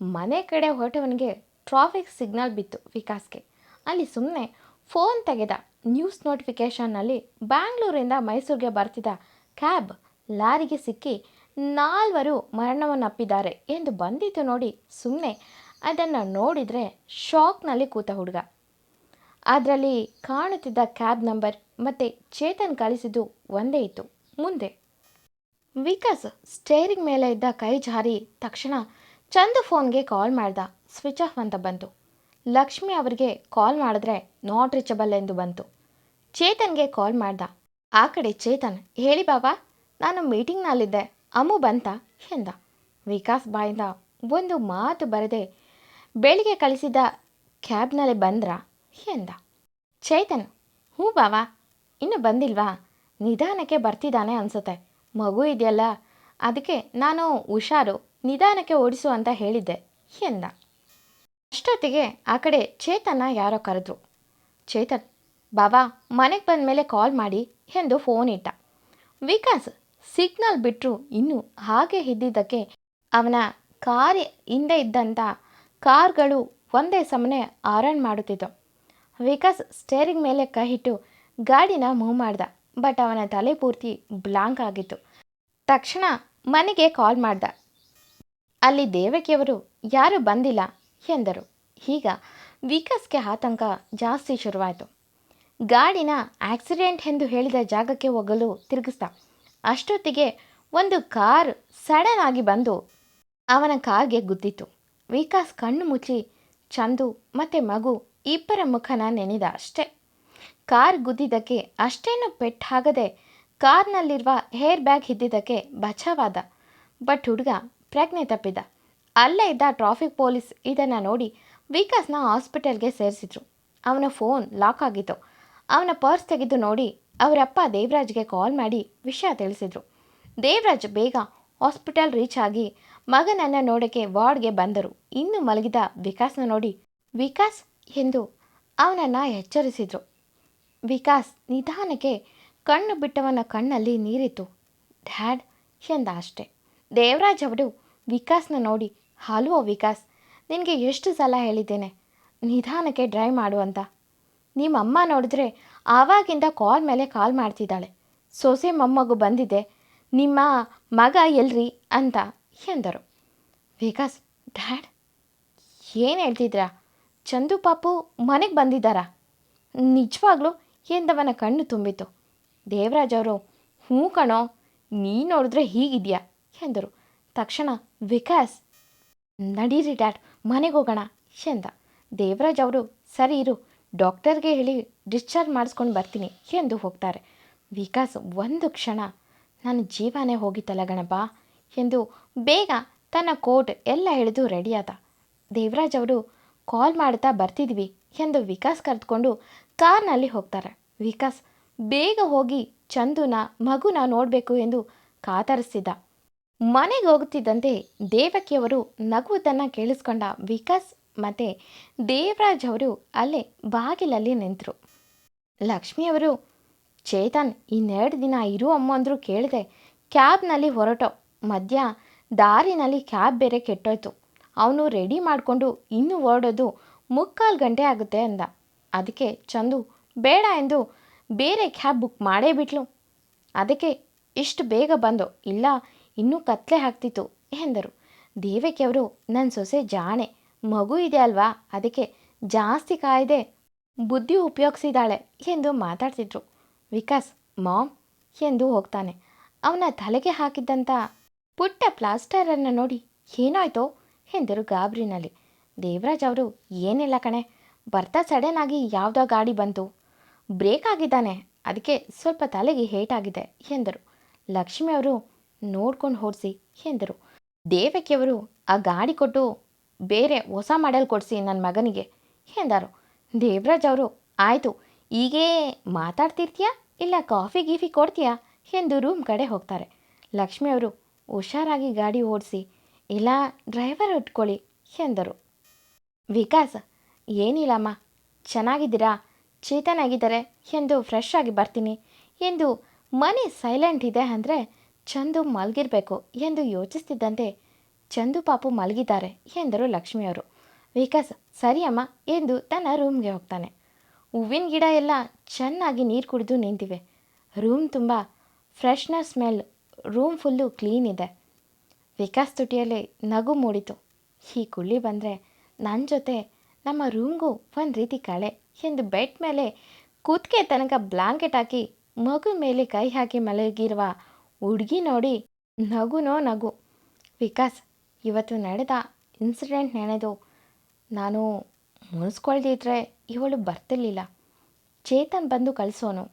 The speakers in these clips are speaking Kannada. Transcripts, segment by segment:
ಮನೆ ಕಡೆ ಹೊರಟವನಿಗೆ ಟ್ರಾಫಿಕ್ ಸಿಗ್ನಲ್ ಬಿತ್ತು ವಿಕಾಸ್ಗೆ. ಅಲ್ಲಿ ಸುಮ್ಮನೆ ಫೋನ್ ತೆಗೆದ ನ್ಯೂಸ್ ನೋಟಿಫಿಕೇಷನ್ನಲ್ಲಿ ಬ್ಯಾಂಗ್ಳೂರಿಂದ ಮೈಸೂರಿಗೆ ಬರ್ತಿದ್ದ ಕ್ಯಾಬ್ ಲಾರಿಗೆ ಸಿಕ್ಕಿ ನಾಲ್ವರು ಮರಣವನ್ನಪ್ಪಿದ್ದಾರೆ ಎಂದು ಬಂದಿತ್ತು ನೋಡಿ ಸುಮ್ಮನೆ ಅದನ್ನು ನೋಡಿದರೆ ಶಾಕ್ನಲ್ಲಿ ಕೂತ ಹುಡುಗ. ಅದರಲ್ಲಿ ಕಾಣುತ್ತಿದ್ದ ಕ್ಯಾಬ್ ನಂಬರ್ ಮತ್ತು ಚೇತನ್ ಕಳಿಸಿದ್ದು ಒಂದೇ ಇತ್ತು. ಮುಂದೆ. ವಿಕಾಸ್ ಸ್ಟೇರಿಂಗ್ ಮೇಲೆ ಇದ್ದ ಕೈ ಜಾರಿ ತಕ್ಷಣ ಚಂದು ಫೋನ್ಗೆ ಕಾಲ್ ಮಾಡ್ದ. ಸ್ವಿಚ್ ಆಫ್ ಅಂತ ಬಂತು. ಲಕ್ಷ್ಮಿ ಅವರಿಗೆ ಕಾಲ್ ಮಾಡಿದ್ರೆ ನಾಟ್ ರೀಚಬಲ್ ಎಂದು ಬಂತು. ಚೇತನ್ಗೆ ಕಾಲ್ ಮಾಡ್ದ. ಆ ಕಡೆ ಚೇತನ್, ಹೇಳಿ ಬಾಬಾ, ನಾನು ಮೀಟಿಂಗ್ನಲ್ಲಿದ್ದೆ. ಅಮ್ಮು ಬಂತ? ಎಂದ. ವಿಕಾಸ್ ಬಾಯಿಂದ ಒಂದು ಮಾತು ಬರದೆ ಬೆಳಿಗ್ಗೆ ಕಳಿಸಿದ ಕ್ಯಾಬ್ನಲ್ಲಿ ಬಂದ್ರಾ? ಎಂದ. ಚೇತನ್, ಹ್ಞೂ ಬಾವಾ ಇನ್ನು ಬಂದಿಲ್ವಾ? ನಿಧಾನಕ್ಕೆ ಬರ್ತಿದ್ದಾನೆ ಅನ್ಸುತ್ತೆ. ಮಗು ಇದೆಯಲ್ಲ, ಅದಕ್ಕೆ ನಾನು ಹುಷಾರು. ನಿಧಾನಕ್ಕೆ ಓಡಿಸು ಅಂತ ಹೇಳಿದ್ದೆ ಎಂದ ಅಷ್ಟೊತ್ತಿಗೆ ಆ ಕಡೆ ಚೇತನ ಯಾರೋ ಕರೆದ್ರು. ಚೇತನ್, ಬಾಬಾ, ಮನೆಗೆ ಬಂದ ಮೇಲೆ ಕಾಲ್ ಮಾಡಿ ಎಂದು ಫೋನ್ ಇಟ್ಟ. ವಿಕಾಸ್ ಸಿಗ್ನಲ್ ಬಿಟ್ಟರು ಇನ್ನೂ ಹಾಗೆ ಇದ್ದಿದ್ದಕ್ಕೆ ಅವನ ಕಾರ್ ಹಿಂದೆ ಇದ್ದಂಥ ಕಾರ್ಗಳು ಒಂದೇ ಸಮನೆ ಆರನ್ ಮಾಡುತ್ತಿದ್ದವು. ವಿಕಾಸ್ ಸ್ಟೇರಿಂಗ್ ಮೇಲೆ ಕೈ ಇಟ್ಟು ಗಾಡಿನ ಮೂವ್ ಮಾಡ್ದ, ಬಟ್ ಅವನ ತಲೆ ಪೂರ್ತಿ ಬ್ಲಾಂಕ್ ಆಗಿತ್ತು. ತಕ್ಷಣ ಮನೆಗೆ ಕಾಲ್ ಮಾಡ್ದ ಅಲ್ಲಿ ದೇವಕಿಯವರು, ಯಾರೂ ಬಂದಿಲ್ಲ ಎಂದರು. ಈಗ ವಿಕಾಸ್ಗೆ ಆತಂಕ ಜಾಸ್ತಿ ಶುರುವಾಯಿತು. ಗಾಡಿನ ಆಕ್ಸಿಡೆಂಟ್ ಎಂದು ಹೇಳಿದ ಜಾಗಕ್ಕೆ ಹೋಗಲು ತಿರುಗಿಸ್ದ. ಅಷ್ಟೊತ್ತಿಗೆ ಒಂದು ಕಾರ್ ಸಡನ್ ಆಗಿ ಬಂದು ಅವನ ಕಾರ್ಗೆ ಗುದ್ದಿತು ವಿಕಾಸ್ ಕಣ್ಣು ಮುಚ್ಚಿ, ಚಂದು ಮತ್ತು ಮಗು ಇಬ್ಬರ ಮುಖನ ನೆನೆದ ಅಷ್ಟೇ. ಕಾರ್ ಗುದ್ದಿದ್ದಕ್ಕೆ ಅಷ್ಟೇನು ಪೆಟ್ಟಾಗದೆ ಕಾರ್ನಲ್ಲಿರುವ ಹೇರ್ ಬ್ಯಾಗ್ ಇದ್ದಿದ್ದಕ್ಕೆ ಬಚಾವಾದ. ಬಟ್ ಹುಡುಗ ಪ್ರಜ್ಞೆ ತಪ್ಪಿದ್ದ ಅಲ್ಲೇ ಇದ್ದ ಟ್ರಾಫಿಕ್ ಪೊಲೀಸ್ ಇದನ್ನು ನೋಡಿ ವಿಕಾಸ್ನ ಹಾಸ್ಪಿಟಲ್ಗೆ ಸೇರಿಸಿದ್ರು. ಅವನ ಫೋನ್ ಲಾಕ್ ಆಗಿತ್ತು. ಅವನ ಪರ್ಸ್ ತೆಗೆದು ನೋಡಿ ಅವರಪ್ಪ ದೇವರಾಜ್ಗೆ ಕಾಲ್ ಮಾಡಿ ವಿಷಯ ತಿಳಿಸಿದ್ರು. ದೇವರಾಜ್ ಬೇಗ ಹಾಸ್ಪಿಟಲ್ ರೀಚ್ ಆಗಿ ಮಗನನ್ನು ನೋಡೋಕ್ಕೆ ವಾರ್ಡ್ಗೆ ಬಂದರು. ಇನ್ನು ಮಲಗಿದ ವಿಕಾಸ್ನ ನೋಡಿ ವಿಕಾಸ್ ಎಂದು ಅವನನ್ನು ಎಚ್ಚರಿಸಿದ್ರು. ವಿಕಾಸ್ ನಿಧಾನಕ್ಕೆ ಕಣ್ಣು ಬಿಟ್ಟವನ ಕಣ್ಣಲ್ಲಿ ನೀರಿತ್ತು. ಡ್ಯಾಡ್, ಎಂದ ಅಷ್ಟೆ. ದೇವರಾಜ್ ಅವರು ವಿಕಾಸ್ನ ನೋಡಿ, ಹಲೋ ವಿಕಾಸ್, ನಿನಗೆ ಎಷ್ಟು ಸಲ ಹೇಳಿದ್ದೇನೆ, ನಿಧಾನಕ್ಕೆ ಡ್ರೈವ್ ಮಾಡು ಅಂತ. ನಿಮ್ಮಮ್ಮ ನೋಡಿದ್ರೆ ಆವಾಗಿಂದ ಕಾಲ್ ಮೇಲೆ ಕಾಲ್ ಮಾಡ್ತಿದ್ದಾಳೆ. ಸೊಸೆ ಮೊಮ್ಮಗು ಬಂದಿದೆ, ನಿಮ್ಮ ಮಗ ಎಲ್ರಿ ಅಂತ ಎಂದರು. ವಿಕಾಸ್, ಡ್ಯಾಡ್, ಏನು ಹೇಳ್ತಿದ್ರಾ? ಚಂದು ಪಾಪು ಮನೆಗೆ ಬಂದಿದ್ದಾರಾ? ನಿಜವಾಗ್ಲೂ ಎಂದವನ ಕಣ್ಣು ತುಂಬಿತು ದೇವರಾಜ್ ಅವರು, ಹ್ಞೂ ಕಣೋ ನೀ ನೋಡಿದ್ರೆ ಹೀಗಿದೆಯಾ? ಎಂದರು. ತಕ್ಷಣ, ವಿಕಾಸ್, ನಡೀರಿ ಡ್ಯಾಡ್, ಮನೆಗೆ ಹೋಗೋಣ ಎಂದ. ದೇವರಾಜ್ ಅವರು, ಸರಿ ಇರು, ಡಾಕ್ಟರ್ಗೆ ಹೇಳಿ ಡಿಸ್ಚಾರ್ಜ್ ಮಾಡಿಸ್ಕೊಂಡು ಬರ್ತೀನಿ ಎಂದು ಹೋಗ್ತಾರೆ. ವಿಕಾಸ್, ಒಂದು ಕ್ಷಣ, ನನ್ನ ಜೀವನೇ ಹೋಗಿತ್ತಲ್ಲ ಗಣಪ ಎಂದು ಬೇಗ ತನ್ನ ಕೋಟ್ ಎಲ್ಲ ಹಿಡಿದು ರೆಡಿಯಾದ ದೇವರಾಜ್ ಅವರು, ಕಾಲ್ ಮಾಡ್ತಾ ಬರ್ತಿದ್ವಿ ಎಂದು ವಿಕಾಸ್ ಕರೆದುಕೊಂಡು ಕಾರ್ನಲ್ಲಿ ಹೋಗ್ತಾರೆ. ವಿಕಾಸ್, ಬೇಗ ಹೋಗಿ ಚಂದುನ, ಮಗುನ ನೋಡಬೇಕು ಎಂದು ಕಾತರಿಸಿದ. ಮನೆಗೆ ಹೋಗುತ್ತಿದ್ದಂತೆ ದೇವಕಿಯವರು ನಗುವುದನ್ನು ಕೇಳಿಸ್ಕೊಂಡ ವಿಕಾಸ್ ಮತ್ತು ದೇವರಾಜ್ ಅವರು ಅಲ್ಲೇ ಬಾಗಿಲಲ್ಲಿ ನಿಂತರು. ಲಕ್ಷ್ಮಿಯವರು ಚೇತನ್, ಇನ್ನೆರಡು ದಿನ ಇರು ಅಮ್ಮ ಅಂದರೂ ಕೇಳಿದೆ, ಕ್ಯಾಬ್ನಲ್ಲಿ ಹೊರಟೋ. ಮಧ್ಯ ದಾರಿನಲ್ಲಿ ಕ್ಯಾಬ್ ಬೇರೆ ಕೆಟ್ಟೋಯ್ತು. ಅವನು ರೆಡಿ ಮಾಡಿಕೊಂಡು ಇನ್ನೂ ಹೊರಡೋದು ಮುಕ್ಕಾಲು ಗಂಟೆ ಆಗುತ್ತೆ ಅಂದ. ಅದಕ್ಕೆ ಚಂದು, ಬೇಡ ಎಂದು ಬೇರೆ ಕ್ಯಾಬ್ ಬುಕ್ ಮಾಡೇ ಬಿಟ್ಲು. ಅದಕ್ಕೆ ಇಷ್ಟು ಬೇಗ ಬಂದು, ಇಲ್ಲ ಇನ್ನೂ ಕತ್ಲೆ ಹಾಕ್ತಿತ್ತು ಎಂದರು. ದೇವಕಿಯವರು ನನ್ನ ಸೊಸೆ ಜಾಣೆ, ಮಗು ಇದೆ ಅಲ್ವಾ, ಅದಕ್ಕೆ ಜಾಸ್ತಿ ಕಾಯ್ದೆ, ಬುದ್ಧಿ ಉಪಯೋಗಿಸಿದಾಳೆ ಎಂದು ಮಾತಾಡ್ತಿದ್ರು. ವಿಕಾಸ್, ಮಾಮ್ ಎಂದು ಹೋಗ್ತಾನೆ. ಅವನ ತಲೆಗೆ ಹಾಕಿದ್ದಂಥ ಪುಟ್ಟ ಪ್ಲಾಸ್ಟರನ್ನು ನೋಡಿ ಏನಾಯ್ತೋ ಎಂದರು ಗಾಬ್ರಿನಲ್ಲಿ. ದೇವರಾಜ್ ಅವರು, ಏನಿಲ್ಲ ಕಣೆ, ಬರ್ತಾ ಸಡನ್ ಆಗಿ ಯಾವುದೋ ಗಾಡಿ ಬಂತು. ಬ್ರೇಕ್ ಆಗಿದ್ದಾನೆ, ಅದಕ್ಕೆ ಸ್ವಲ್ಪ ತಲೆಗೆ ಹೇಟಾಗಿದೆ ಎಂದರು. ಲಕ್ಷ್ಮಿ ಅವರು ನೋಡ್ಕೊಂಡು ಹೊಡಿಸಿ ಎಂದರು. ದೇವಕಿಯವರು ಆ ಗಾಡಿ ಕೊಟ್ಟು ಬೇರೆ ಹೊಸ ಮಾಡೆಲ್ ಕೊಡಿಸಿ ನನ್ನ ಮಗನಿಗೆ, ಎಂದರು. ದೇವರಾಜ್ ಅವರು, ಆಯಿತು, ಹೀಗೇ ಮಾತಾಡ್ತಿರ್ತೀಯಾ ಇಲ್ಲ ಕಾಫಿ ಗೀಫಿ ಕೊಡ್ತೀಯಾ? ಎಂದು ರೂಮ್ ಕಡೆ ಹೋಗ್ತಾರೆ. ಲಕ್ಷ್ಮಿ ಅವರು, ಹುಷಾರಾಗಿ ಗಾಡಿ ಓಡಿಸಿ, ಇಲ್ಲ ಡ್ರೈವರ್ ಇಟ್ಕೊಳ್ಳಿ ಎಂದರು. ವಿಕಾಸ್, ಏನಿಲ್ಲಮ್ಮ, ಚೆನ್ನಾಗಿದ್ದೀರಾ? ಚೇತನಾಗಿದ್ದಾರೆ ಎಂದು ಫ್ರೆಶ್ ಆಗಿ ಬರ್ತೀನಿ, ಎಂದು ಮನೆ ಸೈಲೆಂಟ್ ಇದೆ ಅಂದರೆ ಚಂದು ಮಲಗಿರಬೇಕು ಎಂದು ಯೋಚಿಸ್ತಿದ್ದಂತೆ ಚಂದು ಪಾಪು ಮಲಗಿದ್ದಾರೆ ಎಂದರು ಲಕ್ಷ್ಮಿಯವರು. ವಿಕಾಸ್, ಸರಿಯಮ್ಮ ಎಂದು ತನ್ನ ರೂಮ್ಗೆ ಹೋಗ್ತಾನೆ. ಹೂವಿನ ಗಿಡ ಎಲ್ಲ ಚೆನ್ನಾಗಿ ನೀರು ಕುಡಿದು ನಿಂತಿವೆ. ರೂಮ್ ತುಂಬ freshener smell, room full clean ಇದೆ. ವಿಕಾಸ್ ತುಟಿಯಲ್ಲಿ ನಗು ಮೂಡಿತು. ಈ ಕುಳ್ಳಿ ಬಂದರೆ ನನ್ನ ಜೊತೆ ನಮ್ಮ ರೂಮ್ಗೂ ಒಂದು ರೀತಿ ಕಳೆ ಎಂದು ಬೆಡ್ ಮೇಲೆ ಕೂತ್ಕೆ ತನಕ ಬ್ಲಾಂಕೆಟ್ ಹಾಕಿ ಮಗು ಮೇಲೆ ಕೈ ಹಾಕಿ ಮಲಗಿರುವ ಹುಡುಗಿ ನೋಡಿ ನಗುನೋ ನಗು. ವಿಕಾಸ್, ಇವತ್ತು ನಡೆದ ಇನ್ಸಿಡೆಂಟ್ ನೆನೆದು. ನಾನು ಮುನಿಸ್ಕೊಳ್ದಿದ್ರೆ ಇವಳು ಬರ್ತಿರ್ಲಿಲ್ಲ. ಚೇತನ್ ಬಂದು ಕಳಿಸೋನು.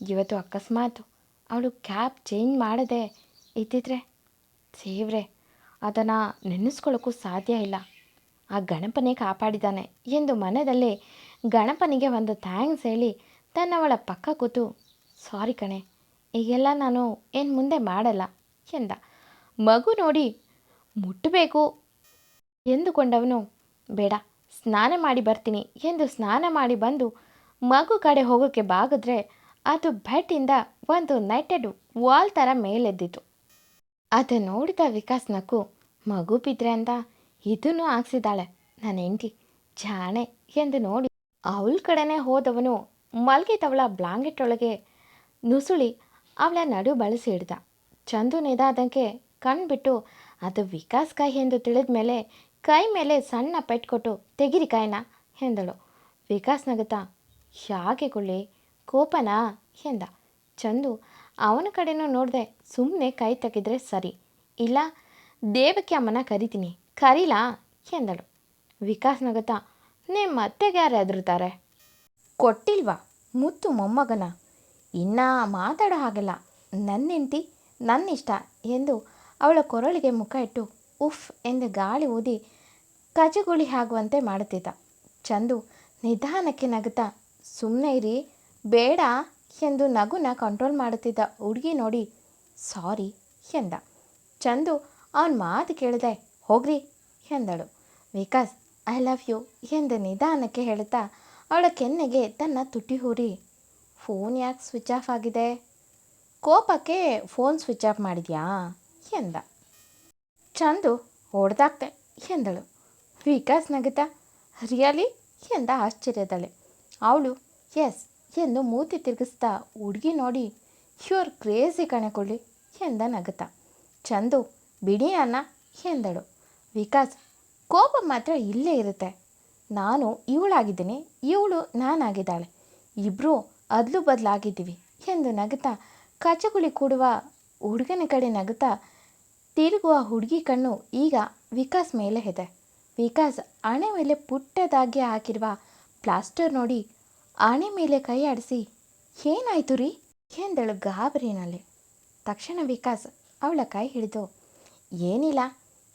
ಇವತ್ತು ಅಕಸ್ಮಾತ್ ಅವಳು ಕ್ಯಾಬ್ ಚೇಂಜ್ ಮಾಡದೆ ಇದ್ದಿದ್ರೆ ಸೇವ್ರೆ, ಅದನ್ನು ನೆನೆಸ್ಕೊಳ್ಳೋಕ್ಕೂ ಸಾಧ್ಯ ಇಲ್ಲ. ಆ ಗಣಪನೇ ಕಾಪಾಡಿದ್ದಾನೆ ಎಂದು ಮನೆಯಲ್ಲಿ ಗಣಪನಿಗೆ ಒಂದು ಥ್ಯಾಂಕ್ಸ್ ಹೇಳಿ ತನ್ನವಳ ಪಕ್ಕ ಕೂತು ಸಾರಿ ಕಣೆ ಈಗೆಲ್ಲ ನಾನು ಏನು ಮುಂದೆ ಮಾಡಲ್ಲ, ಎಂದ. ಮಗು ನೋಡಿ ಮುಟ್ಟಬೇಕು ಎಂದುಕೊಂಡವನು, ಬೇಡ, ಸ್ನಾನ ಮಾಡಿ ಬರ್ತೀನಿ ಎಂದು ಸ್ನಾನ ಮಾಡಿ ಬಂದು ಮಗು ಕಡೆ ಹೋಗೋಕ್ಕೆ ಬಾಗಿದ್ರೆ ಅದು ಬೆಟ್ಟಿಂದ ಒಂದು ನೈಟೆಡ್ ವಾಲ್ ಥರ ಮೇಲೆದ್ದಿತು. ಅದು ನೋಡಿದ ವಿಕಾಸ್ ನಕ್ಕು, ಮಗು ಬಿದ್ರೆ ಅಂತ ಇದನ್ನು ಹಾಕ್ಸಿದ್ದಾಳೆ ನನ್ನ ಹೆಂಡತಿ, ಜಾಣೆ ಎಂದು ನೋಡಿ ಅವಳ ಕಡೆನೇ ಹೋದವನು ಮಲಗಿದವಳ ಬ್ಲಾಂಕೆಟ್ ಒಳಗೆ ನುಸುಳಿ ಅವಳ ನಡು ಬಳಸಿ ಹಿಡ್ದ. ಚಂದು ನಿದಾದಂಗೆ ಕಣ್ಬಿಟ್ಟು ಅದು ವಿಕಾಸ್ ಕೈ ಎಂದು ತಿಳಿದ ಮೇಲೆ ಕೈ ಮೇಲೆ ಸಣ್ಣ ಪೆಟ್ಟು ಕೊಟ್ಟು ತೆಗಿರಿ ಕಾಯಿನ ಎಂದಳು. ವಿಕಾಸ್ ನಗುತ್ತ ಯಾಕೆ ಕೊಳ್ಳಿ ಕೋಪನಾ? ಎಂದ. ಚಂದು, ಅವನ ಕಡೆನೂ ನೋಡಿದೆ ಸುಮ್ಮನೆ ಕೈ ತೆಗೆದ್ರೆ ಸರಿ, ಇಲ್ಲ ದೇವಕ್ಕೆ ಅಮ್ಮನ ಕರಿತೀನಿ, ಕರೀಲಾ? ಎಂದಳು. ವಿಕಾಸ್ ನಗುತ್ತಾ ನಿಮ್ಮ ಅತ್ತೆಗೆ ಯಾರು ಹೆದರ್ತಾರೆ ಕೊಟ್ಟಿಲ್ವಾ, ಮುತ್ತು ಮೊಮ್ಮಗನ? ಇನ್ನ ಮಾತಾಡೋ ಹಾಗಲ್ಲ. ನನ್ನ ಹೆಂಡತಿ ನನ್ನ ಇಷ್ಟ ಎಂದು ಅವಳ ಕೊರಳಿಗೆ ಮುಖ ಇಟ್ಟು ಉಫ್ ಎಂದು ಗಾಳಿ ಊದಿ ಕಜಗುಳಿ ಆಗುವಂತೆ ಮಾಡುತ್ತಿದ್ದ. ಚಂದು ನಿಧಾನಕ್ಕೆ ನಗುತ್ತಾ ಸುಮ್ಮನೆ ಇರಿ, ಬೇಡ ಎಂದು ನಗುನ ಕಂಟ್ರೋಲ್ ಮಾಡುತ್ತಿದ್ದ ಹುಡುಗಿ ನೋಡಿ ಸಾರಿ ಎಂದ. ಚಂದು ಅವನ ಮಾತು ಕೇಳಿದೆ, ಹೋಗ್ರಿ ಎಂದಳು. ವಿಕಾಸ್ ಐ ಲವ್ ಯು ಎಂದು ನಿಧಾನಕ್ಕೆ ಹೇಳುತ್ತಾ, ಅವಳ ಕೆನ್ನೆಗೆ ತನ್ನ ತುಟಿ ಹೂರಿ. ಫೋನ್ ಯಾಕೆ ಸ್ವಿಚ್ ಆಫ್ ಆಗಿದೆ. ಕೋಪಕ್ಕೆ ಫೋನ್ ಸ್ವಿಚ್ ಆಫ್ ಮಾಡಿದ್ಯಾ? ಎಂದ. ಚಂದು ಹೊಡೆದಾಕ್ತೆ ಎಂದಳು. ವಿಕಾಸ್ ನಗುತ್ತಾ ರಿಯಲಿ? ಎಂದ ಆಶ್ಚರ್ಯದಳೆ ಅವಳು, ಎಸ್, ಎಂದು ಮೂತಿ ತಿರುಗಿಸ್ತಾ ಹುಡುಗಿ ನೋಡಿ ಶ್ಯೂರ್ ಕ್ರೇಜಿ ಕಣಕೊಳ್ಳಿ ಎಂದ ನಗುತ್ತ ಚಂದು, ಬಿಡಿ ಅನ್ನ ಎಂದಳು. ವಿಕಾಸ್, ಕೋಪ ಮಾತ್ರ ಇಲ್ಲೇ ಇರುತ್ತೆ. ನಾನು ಇವಳಾಗಿದ್ದೀನಿ, ಇವಳು ನಾನಾಗಿದ್ದಾಳೆ. ಇಬ್ಬರು ಅದಲು ಬದಲಾಗಿದ್ದೀವಿ ಎಂದು ನಗುತ್ತಾ ಕಚಗುಳಿ ಕೂಡುವ ಹುಡುಗನ ಕಡೆ ನಗುತ್ತಾ ತಿರುಗುವ ಹುಡುಗಿ ಕಣ್ಣು ಈಗ ವಿಕಾಸ್ ಮೇಲೆ ಇದೆ. ವಿಕಾಸ್ ಹಣೆ ಮೇಲೆ ಪುಟ್ಟದಾಗಿ ಹಾಕಿರುವ ಪ್ಲಾಸ್ಟರ್ ನೋಡಿ ಹಣೆ ಮೇಲೆ ಕೈ ಆಡಿಸಿ, ಏನಾಯ್ತು ರೀ? ಎಂದಳು ಗಾಬರಿನಲ್ಲಿ. ತಕ್ಷಣ ವಿಕಾಸ್ ಅವಳ ಕೈ ಹಿಡಿದು, ಏನಿಲ್ಲ,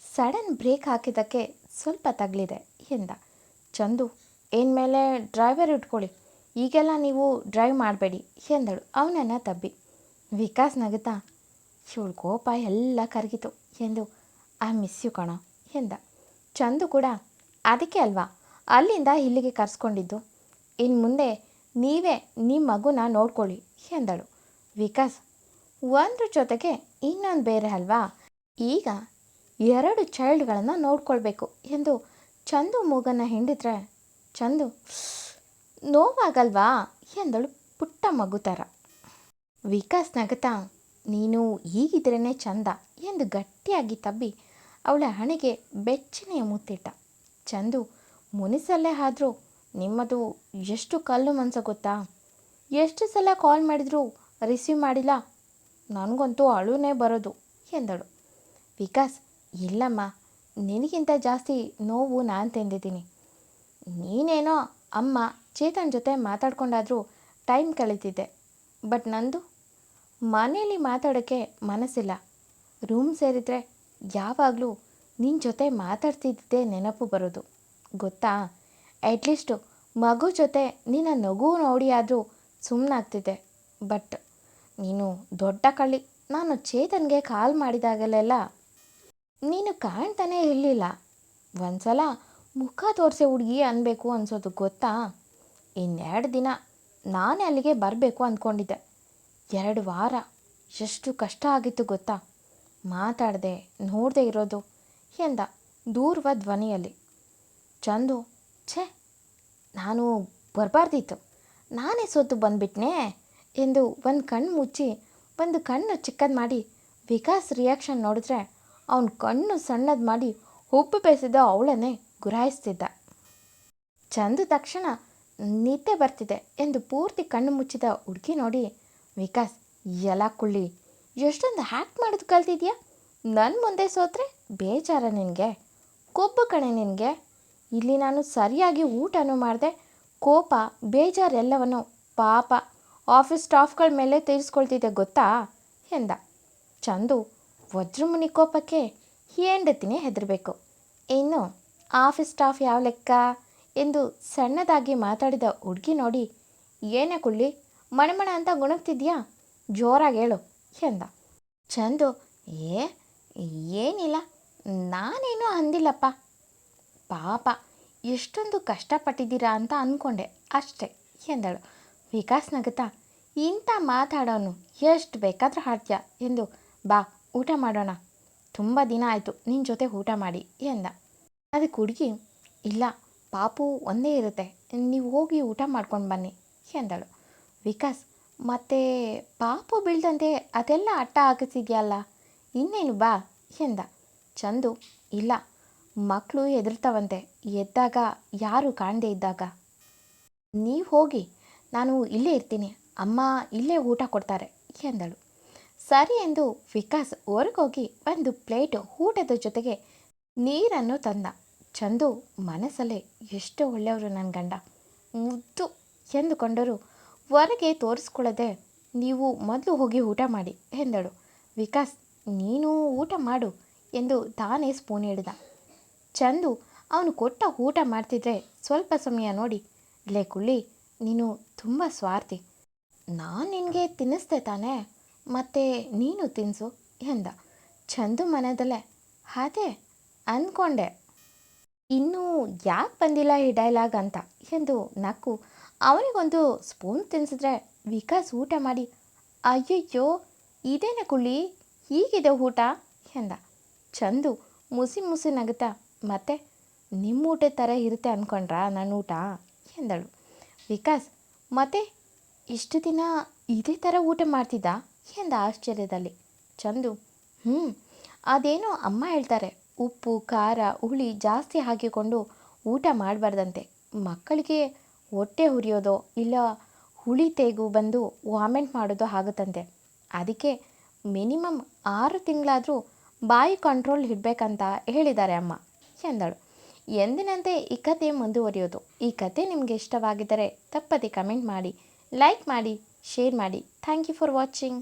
ಸಡನ್ ಬ್ರೇಕ್ ಹಾಕಿದ್ದಕ್ಕೆ ಸ್ವಲ್ಪ ತಗಲಿದೆ, ಎಂದ. ಚಂದು, ಇನ್ಮೇಲೆ ಡ್ರೈವರ್ ಇಟ್ಕೊಳ್ಳಿ. ಈಗೆಲ್ಲ ನೀವು ಡ್ರೈವ್ ಮಾಡಬೇಡಿ ಎಂದಳು. ಅವನನ್ನು ತಬ್ಬಿ. ವಿಕಾಸ್ ನಗುತ್ತಾ, ಇವಳು ಕೋಪ ಎಲ್ಲ ಕರಗಿತು ಎಂದು, ಐ ಮಿಸ್ ಯು ಕಣ ಎಂದ. ಚಂದು ಕೂಡ, ಅದಕ್ಕೆ ಅಲ್ವಾ? ಅಲ್ಲಿಂದ ಇಲ್ಲಿಗೆ ಕರೆಸ್ಕೊಂಡಿದ್ದು. ಇನ್ನು ಮುಂದೆ ನೀವೇ ನಿಮ್ಮ ಮಗುನ ನೋಡ್ಕೊಳ್ಳಿ ಎಂದಳು. ವಿಕಾಸ್, ಒಂದ್ರ ಜೊತೆಗೆ ಇನ್ನೊಂದು ಬೇರೆ ಅಲ್ವಾ? ಈಗ ಎರಡು ಚೈಲ್ಡ್ಗಳನ್ನು ನೋಡ್ಕೊಳ್ಬೇಕು ಎಂದು ಚಂದು ಮೂಗನ್ನು ಹಿಂಡಿದ್ರೆ, ಚಂದು ನೋವಾಗಲ್ವಾ? ಎಂದಳು ಪುಟ್ಟ ಮಗು ಥರ ವಿಕಾಸ್ ನಗತಾ ನೀನು ಹೀಗಿದ್ರೇ ಚಂದ ಎಂದು ಗಟ್ಟಿಯಾಗಿ ತಬ್ಬಿ ಅವಳ ಹಣೆಗೆ ಬೆಚ್ಚನೆಯ ಮುತ್ತಿಟ್ಟ. ಚಂದು, ಮುನಿಸಲ್ಲೇ ಆದರೂ ನಿಮ್ಮದು ಎಷ್ಟು ಕಲ್ಲು ಮನಸ್ಸು ಗೊತ್ತಾ? ಎಷ್ಟು ಸಲ ಕಾಲ್ ಮಾಡಿದರೂ ರಿಸೀವ್ ಮಾಡಿಲ್ಲ? ನನಗಂತೂ ಅಳುನೇ ಬರೋದು ಎಂದಳು. ವಿಕಾಸ್, ಇಲ್ಲಮ್ಮ, ನಿನಗಿಂತ ಜಾಸ್ತಿ ನೋವು ನಾನು ತಿಂದಿದ್ದೀನಿ. ನೀನೇನೋ ಅಮ್ಮ ಚೇತನ್ ಜೊತೆ ಮಾತಾಡ್ಕೊಂಡಾದರೂ ಟೈಮ್ ಕಳೀತಿದ್ದೆ ಬಟ್ ನಂದು ಮನೇಲಿ ಮಾತಾಡೋಕ್ಕೆ ಮನಸ್ಸಿಲ್ಲ. ರೂಮ್ ಸೇರಿದರೆ ಯಾವಾಗಲೂ ನಿನ್ನ ಜೊತೆ ಮಾತಾಡ್ತಿದ್ದೆ ನೆನಪು ಬರೋದು. ಗೊತ್ತಾ? ಅಟ್ಲೀಸ್ಟು ಮಗು ಜೊತೆ ನಿನ್ನ ನಗು ನೋಡಿ ಆದರೂ ಸುಮ್ಮನಾಗ್ತಿದ್ದೆ ಬಟ್ ನೀನು ದೊಡ್ಡ ಕಳ್ಳಿ. ನಾನು ಚೇತನ್ಗೆ ಕಾಲ್ ಮಾಡಿದಾಗಲೆಲ್ಲ ನೀನು ಕಾಣ್ತಾನೇ ಇರಲಿಲ್ಲ. ಒಂದ್ಸಲ ಮುಖ ತೋರಿಸೆ ಹುಡುಗಿ ಅನ್ಬೇಕು ಅನ್ಸೋದು, ಗೊತ್ತಾ? ಇನ್ನೆರಡು ದಿನ ನಾನೇ ಅಲ್ಲಿಗೆ ಬರಬೇಕು ಅಂದ್ಕೊಂಡಿದ್ದೆ ಎರಡು ವಾರ, ಎಷ್ಟು ಕಷ್ಟ ಆಗಿತ್ತು ಗೊತ್ತಾ? ಮಾತಾಡದೆ, ನೋಡದೆ ಇರೋದು, ಎಂದ ದೂರ್ವ ಧ್ವನಿಯಲ್ಲಿ. ಚಂದು, ಛೇ, ನಾನು ಬರಬಾರ್ದಿತ್ತು. ನಾನೇ ಸೋತು ಬಂದ್ಬಿಟ್ನೆ ಎಂದು ಒಂದು ಕಣ್ಣು ಮುಚ್ಚಿ, ಒಂದು ಕಣ್ಣು ಚಿಕ್ಕದು ಮಾಡಿ ವಿಕಾಸ್ ರಿಯಾಕ್ಷನ್ ನೋಡಿದ್ರೆ ಅವನ ಕಣ್ಣು ಸಣ್ಣದು ಮಾಡಿ ಉಪ್ಪು ಬೇಯಿಸಿದ ಅವಳನ್ನೇ ಗುರಾಯಿಸ್ತಿದ್ದ. ಚಂದು ತಕ್ಷಣ ನಿದ್ದೆ ಬರ್ತಿದೆ ಎಂದು ಪೂರ್ತಿ ಕಣ್ಣು ಮುಚ್ಚಿದ ಹುಡುಗಿ ನೋಡಿ, ವಿಕಾಸ್, ಎಲ್ಲ ಕುಳ್ಳಿ. ಎಷ್ಟೊಂದು ಹ್ಯಾಕ್ ಮಾಡೋದು ಕಲ್ತಿದ್ಯಾ? ನನ್ನ ಮುಂದೆ ಸೋತ್ರೆ ಬೇಜಾರ ನಿನಗೆ. ಕೊಬ್ಬು ಕಣೆ ನಿನಗೆ. ಇಲ್ಲಿ ನಾನು ಸರಿಯಾಗಿ ಊಟನೂ ಮಾಡಿದೆ. ಕೋಪ ಬೇಜಾರೆಲ್ಲವನ್ನು ಪಾಪ ಆಫೀಸ್ ಸ್ಟಾಫ್ಗಳ ಮೇಲೆ ತೀರಿಸ್ಕೊಳ್ತಿದ್ದೆ, ಗೊತ್ತಾ? ಎಂದ. ಚಂದು ವಜ್ರಮುನಿ ಕೋಪಕ್ಕೆ ಹೆಂಡತಿನೇ ಹೆದರಬೇಕು. ಇನ್ನು ಆಫೀಸ್ ಸ್ಟಾಫ್ ಯಾವ ಲೆಕ್ಕ? ಎಂದು ಸಣ್ಣದಾಗಿ ಮಾತಾಡಿದ ಹುಡುಗಿ ನೋಡಿ, ಏನೇ ಕುಳ್ಳಿ, ಮಣಮಣ ಅಂತ ಗುಣಗ್ತಿದ್ಯಾ? ಜೋರಾಗಿ ಹೇಳು, ಎಂದ. ಚಂದು, ಏ, ಏನಿಲ್ಲ, ನಾನೇನು ಅಂದಿಲ್ಲಪ್ಪ. ಪಾಪ, ಎಷ್ಟೊಂದು ಕಷ್ಟಪಟ್ಟಿದ್ದೀರಾ ಅಂತ ಅಂದ್ಕೊಂಡೆ ಅಷ್ಟೇ, ಎಂದಳು. ವಿಕಾಸ್ ನಗುತ್ತಾ, ಇಂಥ ಮಾತಾಡೋನು ಎಷ್ಟು ಬೇಕಾದರೂ ಹಾಡ್ತೀಯ? ಎಂದು, ಬಾ, ಊಟ ಮಾಡೋಣ. ತುಂಬ ದಿನ ಆಯಿತು ನಿನ್ನ ಜೊತೆ ಊಟ ಮಾಡಿ, ಎಂದ. ಅದಕ್ಕೆ ಹುಡುಗಿ ಇಲ್ಲ ಪಾಪು ಒಂದೇ ಇರುತ್ತೆ. ನೀವು ಹೋಗಿ ಊಟ ಮಾಡ್ಕೊಂಡು ಬನ್ನಿ ಎಂದಳು ವಿಕಾಸ್, ಮತ್ತೆ ಪಾಪು ಬೀಳ್ದಂತೆ ಅದೆಲ್ಲ ಅಟ್ಟ ಹಾಕಿಸಿದ್ಯಲ್ಲ ಇನ್ನೇನು ಬಾ ಎಂದ ಚಂದು, ಇಲ್ಲ. ಮಕ್ಕಳು ಹೆದರ್ತಾವಂತೆ ಎದ್ದಾಗ ಯಾರು ಕಾಣದೆ ಇದ್ದಾಗ. ನೀವು ಹೋಗಿ, ನಾನು ಇಲ್ಲೇ ಇರ್ತೀನಿ, ಅಮ್ಮ ಇಲ್ಲೇ ಊಟ ಕೊಡ್ತಾರೆ ಎಂದಳು ಸರಿ ಎಂದು ವಿಕಾಸ್ ಹೊರಗೋಗಿ ಒಂದು ಪ್ಲೇಟ್ ಊಟದ ಜೊತೆಗೆ ನೀರನ್ನು ತಂದ. ಚಂದು ಮನಸ್ಸಲ್ಲೇ ಎಷ್ಟು ಒಳ್ಳೆಯವರು ನನ್ನ ಗಂಡ. ಮುದ್ದು ಎಂದುಕೊಂಡರು ಹೊರಗೆ ತೋರಿಸ್ಕೊಳ್ಳದೆ ನೀವು ಮೊದಲು ಹೋಗಿ ಊಟ ಮಾಡಿ ಎಂದಳು. ವಿಕಾಸ್, ನೀನು ಊಟ ಮಾಡು ಎಂದು ತಾನೇ ಸ್ಪೂನ್ ಹಿಡಿದ. ಚಂದು, ಅವನು ಕೊಟ್ಟ ಊಟ ಮಾಡ್ತಿದ್ರೆ ಸ್ವಲ್ಪ ಸಮಯ ನೋಡಿ. ಲೇ ಕುಳ್ಳಿ, ನೀನು ತುಂಬ ಸ್ವಾರ್ಥಿ. ನಾನು ನಿನಗೆ ತಿನ್ನಿಸ್ದೆ ತಾನೇ, ಮತ್ತೆ ನೀನು ತಿನ್ನಿಸು ಎಂದ. ಚಂದು ಮನದಲ್ಲೇ ಅದೇ ಅಂದ್ಕೊಂಡೆ. ಇನ್ನೂ ಯಾಕೆ ಬಂದಿಲ್ಲ ಈ ಡೈಲಾಗ್ ಅಂತ ಎಂದು ನಕ್ಕು. ಅವನಿಗೊಂದು ಸ್ಪೂನ್ ತಿನ್ಸಿದ್ರೆ ವಿಕಾಸ್ ಊಟ ಮಾಡಿ, ಅಯ್ಯಯ್ಯೋ, ಇದೇನೆ ಕುಳ್ಳಿ? ಹೀಗಿದೆ ಊಟ? ಎಂದ. ಚಂದು ಮುಸಿ ಮುಸಿ ನಗುತ್ತಾ, ಮತ್ತೆ ನಿಮ್ಮ ಊಟದ ಥರ ಇರುತ್ತೆ ಅಂದ್ಕೊಂಡ್ರಾ ನನ್ನ ಊಟ? ಎಂದಳು. ವಿಕಾಸ್, ಮತ್ತೆ ಇಷ್ಟು ದಿನ ಇದೇ ಥರ ಊಟ ಮಾಡ್ತಿದ್ದ? ಎಂದ ಆಶ್ಚರ್ಯದಲ್ಲಿ. ಚಂದು ಹ್ಞೂ ಅದೇನೋ ಅಮ್ಮ ಹೇಳ್ತಾರೆ. ಉಪ್ಪು, ಖಾರ, ಹುಳಿ ಜಾಸ್ತಿ ಹಾಕಿಕೊಂಡು ಊಟ ಮಾಡಬಾರ್ದಂತೆ. ಮಕ್ಕಳಿಗೆ ಹೊಟ್ಟೆ ಹುರಿಯೋದೋ ಇಲ್ಲ ಹುಳಿ ತೇಗು ಬಂದು ವಾಮೆಂಟ್ ಮಾಡೋದೋ ಆಗುತ್ತಂತೆ. ಅದಕ್ಕೆ ಮಿನಿಮಮ್ ಆರು ತಿಂಗಳಾದರೂ ಬಾಯಿ ಕಂಟ್ರೋಲ್ ಇಡಬೇಕಂತ ಹೇಳಿದ್ದಾರೆ ಅಮ್ಮ ಎಂದಳು. ಎಂದಿನಂತೆ ಈ ಕತೆ ಮುಂದುವರಿಯೋದು. ಈ ಕತೆ ನಿಮಗೆ ಇಷ್ಟವಾಗಿದ್ದರೆ ತಪ್ಪದೆ ಕಮೆಂಟ್ ಮಾಡಿ, ಲೈಕ್ ಮಾಡಿ, ಶೇರ್ ಮಾಡಿ. Thank you for watching.